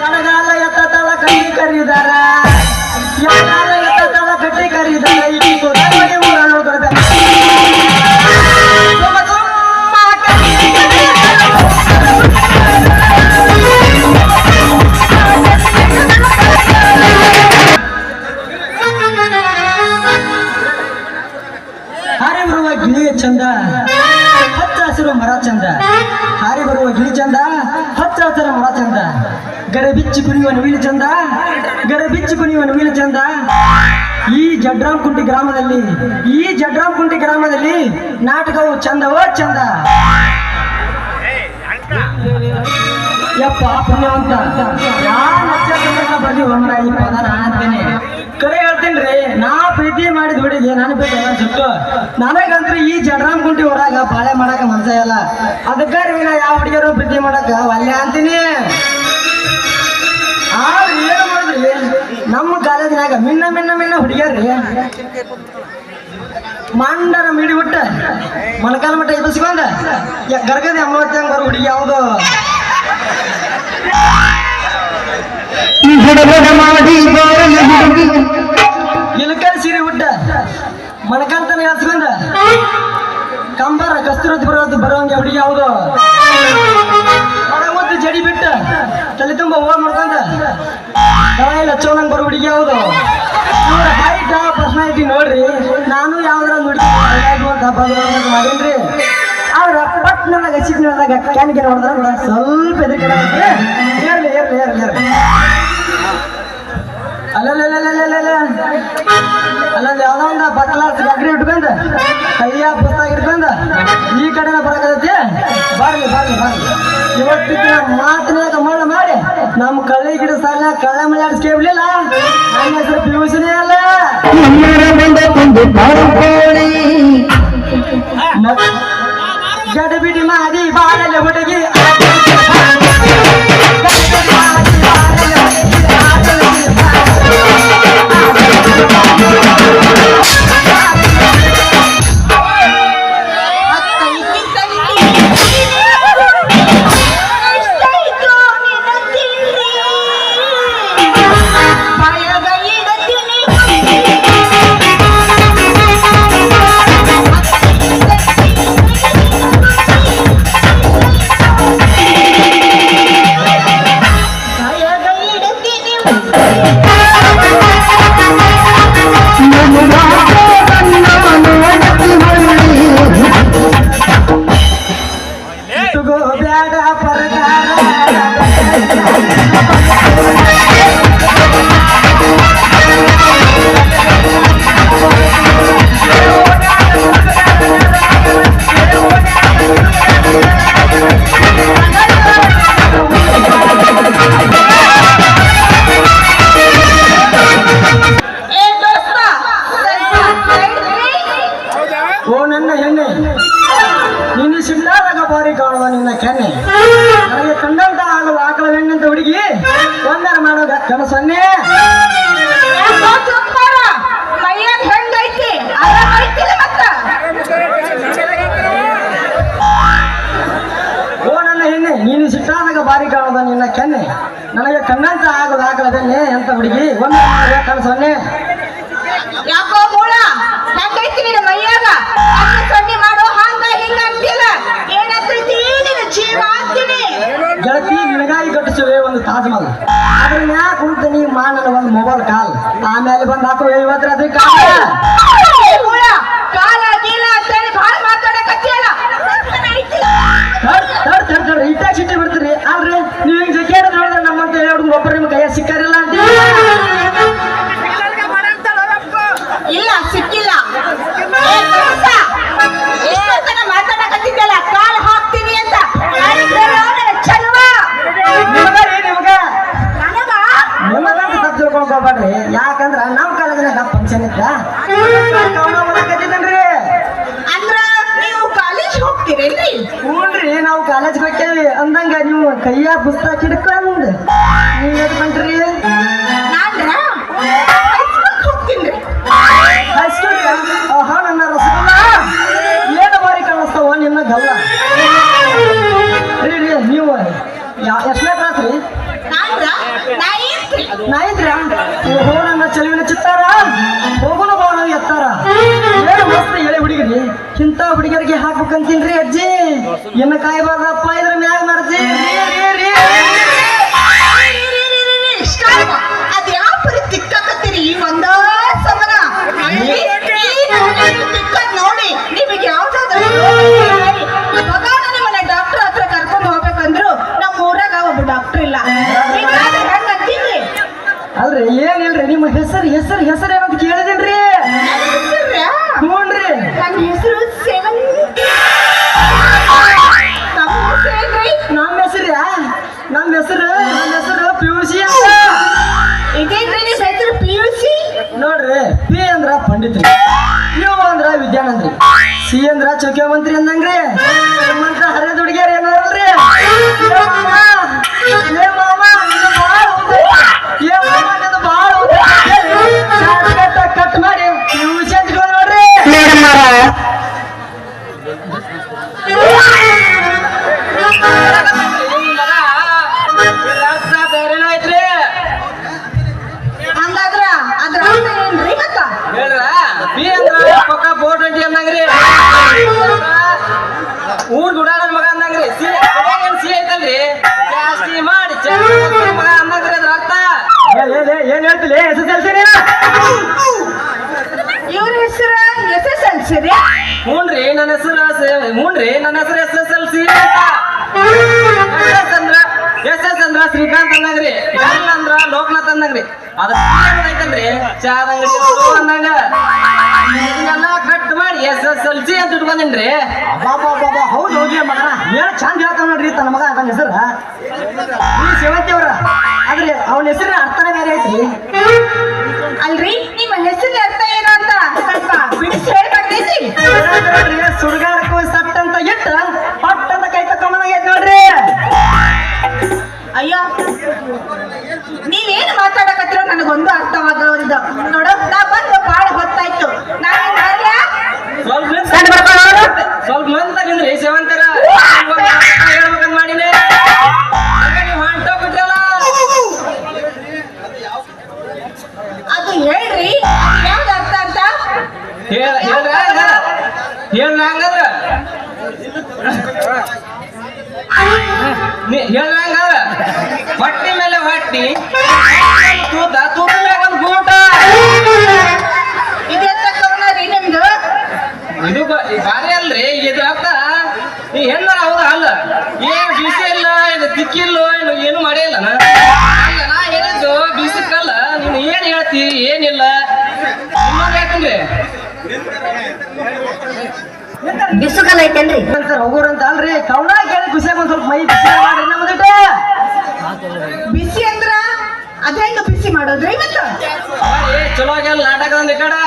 ಕಡಗಾಲ ಎತ್ತ ತಲ ಕಟ್ಟಿ ಕರೀದಾರ. ಯಾರ ಎತ್ತ ತಲ ಕಟ್ಟಿ ಕರೀದಾರ ಹಾರಿ ಬರುವ ಗಿಳಿ ಚಂದ ಹಚ್ಚ ಹಸಿರು ಮರ ಚಂದ. ಹಾರಿ ಬರುವ ಗಿಳಿ ಚಂದ ಹಚ್ಚ ಹಸಿರು ಮರ ಚಂದ. ಗರೆ ಬಿಚ್ಚಿ ಕುಣಿಯುವ ನವಿಲು ಚಂದ. ಗರೆ ಬಿಚ್ಚಿ ಕುಣಿಯುವ ನವಿಲು ಚಂದ. ಈ ಜಡ್ರಾಮ್ಕುಂಟಿ ಗ್ರಾಮದಲ್ಲಿ, ಈ ಜಡ್ರಾಂಕುಂಟಿ ಗ್ರಾಮದಲ್ಲಿ ನಾಟಕವು ಚಂದವೋ ಚಂದ? ಯಪ್ಪ ಈ ಕರೆ ಹೇಳ್ತೀನಿ ನಾ ಪ್ರೀತಿ ಮಾಡಿದ ಹುಡುಗಿ ನಾನು ಬೇಕು ನನಗೆ ನನಗಂತ್ರ ಈ ಜಡ್ರಾಮ್ ಕುಂಟಿ ಹೊರಾಗ ಬಾಳೆ ಮಾಡಕ ಮನ್ಸ ಇಲ್ಲ. ಅದಕ್ಕೆ ರೀ ಯಾವ ಹುಡುಗಿಯರು ಪ್ರೀತಿ ಮಾಡಕ? ಒಲ್ಲೆ ಅಂತೀನಿ. ನಮ್ಮ ಕಾಲೇಜಿನಾಗ ಮಿನ್ನ ಮಿನ್ನ ಮಿನ್ನ ಹುಡುಗಿಯರ್ರಿ ಮಂಡನ ಮಿಡಿ ಬಿಟ್ಟ ಮೊಣಕಾಲ ಮಟ್ಟ ಎಬ್ಬಿಸ್ಕೊಂಡ ಗರ್ಗದ ಅಮಾವತಿ ಬರೋ ಹುಡುಗಿ ಯಾವುದು. ಇಲಕಲ್ ಸೀರೆ ಉಟ್ಟ ಮೊಣಕಾಲ ತನ ಎಸ್ಕೊಂಡ ಕಂಬರ ಕಸ್ತೂರದ್ದು ಬರೋದು ಬರೋಂಗೆ ಹುಡುಗಿ ಯಾವುದು. ಜಡಿ ಬಿಟ್ಟ? ತಲೆ ತುಂಬ ಹೂವ ಮಾಡ್ಕೊಂಡ? ದವಾಯಿ ಲಚ್ಚೋನಂಗ್ ಬರೋ ಹುಡುಗಿ ಯಾವುದು ಇವ್ರ ಹೈಟ್ ಪರ್ಸನಾಲಿಟಿ ನೋಡ್ರಿ, ನಾನು ಯಾವ್ದಾರ ಹುಡುಗಿ ಅವ್ರ ಆದ್ರ ಪಟ್ ನನಗೆ ನನಗ ಕ್ಯಾನಿಗೆ ನೋಡಿದ್ರ ನೋಡ, ಸ್ವಲ್ಪ ಎದಕ್ಕೆ ಏರ್ಲಿ ಏರ್ಲಿ ಏರ್ಲಿ ಅಲ್ಲಲ್ಲ ಅಲ್ಲಲ್ಲ ಒಂದು ಬಟ್ಲಾಸ್ ಇಟ್ಕೊಂಡ ಕೈಯ ಪುಸ್ತಕ ಇಟ್ಕೊಂಡ ಈ ಕಡೆನ ಬರಕತ್ತೈತಿ? ಬರ್ಲಿ ಬರ್ಲಿ ಬರ್ಲಿ. ಇವತ್ತಿನ ಮಾತಿನಾಗ ಮಳ್ಳ ಮಾಡಿ. ನಮ್ಮ ಕಳ್ಳಿ ಗಿಡ ಸಾಲ ಕಳ್ಳ ಮಲ್ಯಾಡ್ಸ್ಕೇಬ್ಲಿಲ್ಲ ನನ್ನ ಹೆಸರು ಪಿಯೂಷನೇ ಅಲ್ಲ. ಗಡಬಿಡಿ ಮಾಡಿ ಬಾಲೆ ಹುಡುಗಿ. ಒಂದರ ಮಾಡೋದ. ಕನಸನ್ನೇ ಓ ನನ್ನ ಹೆಣ್ಣೆ ನೀನು ಸಿಟ್ಟಾದಾಗ ಬಾರಿ ಕಾಣದ ನಿನ್ನ ಕೆನ್ನೆ. ನನಗೆ ಕಣ್ಣಂತ ಆಗದ ಆಕಳ ಎಂತ ಅಂತ ಹುಡುಗಿ? ಒಂದರ ಮಾಡೋದ ಕನಸನ್ನೇ ಯಾಕೋ ಮೂಳ? ಹೆಂಗೈತಿ ನಿನ್ನ ಮೈಯಾಗ? ಸೊನ್ನೆ ಮಾಡೋ ಹಂಗ ಹಿಂಗ ಅಂತಿಲ್ಲ. ಏನಂತೈತಿ ನಿನ್ನ ಜೀವ ಅಂತೀನಿ. ಗೆಳತಿ ನಿನಗಾಗಿ ತಾಜ್ ಮಹಲ್ ಅದ್ರ ಮ್ಯಾಗ ಕುಂತ ನೀ ಮಾ ನನ್ನ ಒಂದು ಮೊಬೈಲ್ ಕಾಲ್. ಆಮೇಲೆ ಬಂದು ಹಾಕುವ ಐವತ್ತರ ಅದ್ರ ಕಾಲ ಏ ಮೂಳ ಕಾಲ. ಗೀಲ ಅಂತೇಳಿ ಭಾಳ ಮಾತಾಡಕತ್ತಿಯಲ್ಲ ತಡ್ ತಡ್ ತಡ್ ತಡ್ ಇಟ್ಟ ಸಿಟ್ಟಿ ಬಿಡ್ತೀರಿ. ಆದ್ರೆ ನೀವು ಹಿಂಗ್ ಜಗ್ಗಿ ನಮ್ಮಂತ ಎರಡು ಒಬ್ಬರು ಯಾಕಂದ್ರ ನಮ್ಮ ಕಾಲೇಜಿನಾಗ ಫಂಕ್ಷನ್ ಇತ್ತ. ಅಂದ್ರ ನೀವು ಕಾಲೇಜ್ ಹೋಗ್ತೀರೇನ್ರಿ? ಹ್ಞೂನ್ರಿ ನಾವು ಕಾಲೇಜ್ ಬಿಟ್ಟೇವಿ ಅಂದಂಗ ನೀವು ಕೈಯ ಪುಸ್ತಕ ಹಿಡ್ಕೊಂಡು ನೀವು ಎದ್ ಬಂಟ್ರಿ ನನ್ನ ಚೆಲುವಿನ ಚಿತ್ತಾರ ಹೋಗೋಣ ಬಾಳ ಎತ್ತಾರ. ಏನು ಮಸ್ತ್ ಎಳೆ ಹುಡುಗರಿ. ಇಂಥ ಹುಡುಗರಿಗೆ ಹಾಕ್ಬೇಕಂತೀನ್ರಿ ಅಜ್ಜಿ? ಇನ್ನು ಕಾಯ್ಬಾರ್ದಪ್ಪ, ಇದ್ರ ಮ್ಯಾಗ ಹೇಳ್ರ ಬಿ ಅಂದ್ರ ಪಕ್ಕ ಬೋಟ್ ಅಂಟಿ ಅಂದಂಗ್ರಿ. ಊರ್ ಗುಡಾಡ ಮಗ ಅಂದಂಗ್ರಿ. ಸಿ ಏನ್ ಸಿ ಐತಲ್ರಿ. ಜಾಸ್ತಿ ಮಾಡಿ ಚಂದ ಮಗ ಅಂದಂಗ್ರಿ ಅದ್ರ ಅರ್ಥ. ಏನ್ ಹೇಳ್ತಿಲ್ಲ ಎಸ್ ಎಸ್ ಎಲ್ ಸಿ ಇವ್ರ ಹೆಸರು ಎಸ್ ಎಸ್ ಎಲ್ ಸಿ ರೀ? ಹ್ಞೂನ್ರಿ ನನ್ನ ಹೆಸರು ಹ್ಞೂನ್ರಿ ನನ್ನ ಹೆಸರು S S L C S S ಅಂದ್ರ ಶ್ರೀಕಾಂತ್ ಅಂದಂಗ್ರಿ ಎಲ್ ಅಂದ್ರ ಲೋಕನಾಥ್ ಅಂದಂಗ್ರಿ ಅದ ಐತಲ್ರಿ ಚಾದ ಅಂದಂಗ ಇದನ್ನೆಲ್ಲ ಕಟ್ ಮಾಡಿ ಎಸ್ ಎಸ್ ಎಲ್ ಸಿ ಅಂತ ಇಟ್ಕೊಂಡೇನ್ರಿ. ಬಾಬಾ ಬಾಬಾ ಹೌದು, ಹೋಗಿ ಮಗ ಏನು ಚಂದ ಹೇಳ್ತಾವ ನೋಡ್ರಿ ತನ್ನ ಮಗ ನನ್ನ ಹೆಸರು? ಈ ಸೇವಂತಿ ಅವ್ರ. ಆದ್ರೆ ಅವನ ಹೆಸರು ಅರ್ಥನೇ ಬೇರೆ ಐತ್ರಿ. ಹಂಗಂದ್ರ ಹೊಟ್ಟಿ ಮೇಲೆ ಹೊಟ್ಟಿ ತೂತ ತೂತ ಮೇಲೆ ಒಂದು ಗೂಟ ಇದೆಂತ ಕವನ ರೀ ನಿಮ್ದು? ಇದು ಬಾರಿ ಅಲ್ರಿ ಇದು ಅರ್ಥ. ನೀ ಹೆಂಗಾರ ಹೌದ ಅಲ್ಲ? ಏನ್ ಬಿಸಿ ಇಲ್ಲ ಇದು ತಿಕ್ಕಿಲ್ಲ ಏನು ಏನು ಮಾಡಿಲ್ಲ ಅಲ್ಲ ನಾ ಹೇಳಿದ್ದು ಬಿಸಿ ಕಲ್ಲ ನೀನು ಏನ್ ಹೇಳ್ತಿ? ಏನಿಲ್ಲ. ಇನ್ನೊಂದು ಹೇಳ್ತೀನಿ ಬಿಸುಕಲ್ ಐತೇನ್ರಿ? ಸರ್ ಹೋಗೋರು ಅಂತ ಅಲ್ರಿ. ಕವನ ಕೇಳಿ ಖುಷಿಯಾಗಿ ಒಂದ್ ಸ್ವಲ್ಪ ಮೈ ಬಿಸಿ ಮಾಡ್ರಿ ನಮ್ಮದಿಟ್ಟು ಬಿಸಿ ಅಂದ್ರ ಅದ್ ಹೆಂಗ ಬಿಸಿ ಮಾಡೋದ್ರಿ ಇವತ್ತು? ಚಲೋ ಆಗ್ಯಾಲ ನಾಟಕ ಒಂದ್ ಕಡೆ.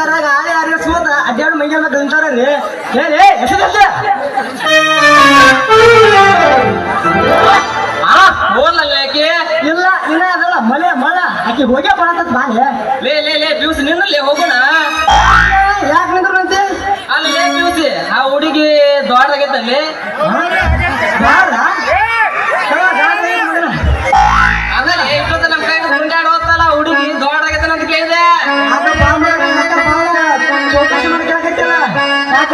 ದಾರಾಗ ಆಳೆ ಆರಿ ಸುಮ್ಮದ ಅಡ್ಡಾಡು ಮಂಜ ಲೇ ಅಂತಾರಲ್ಲಿ ಹೇಳಿ ಆ ಹೋದಲ್ಲ ಆಕೆ? ಇಲ್ಲ ಇಲ್ಲ ಅದಲ್ಲ ಮಳೆ ಮಳೆ. ಆಕೆ ಹೋಗೇ ಬರತ್ತ ಬಾಲೆ. ಲೇ ಲೇ ಲೇ ಪಿಯೂಸ್ ನಿನ್ನಲ್ಲಿ ಹೋಗೋಣ. ಯಾಕೆ ನಿಂದ್ರಂತೆ ಅಲ್ಲಿ ಪಿಯೂಸಿ ಆ ಹುಡುಗಿ ದೊಡ್ಡದಾಗೈತಲ್ಲಿ ದೊಡ್ಡ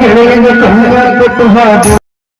ಕೆಳಗೆ ಕಣ್ಣುಗಳ ಕೊಟ್ಟು ಹಾದು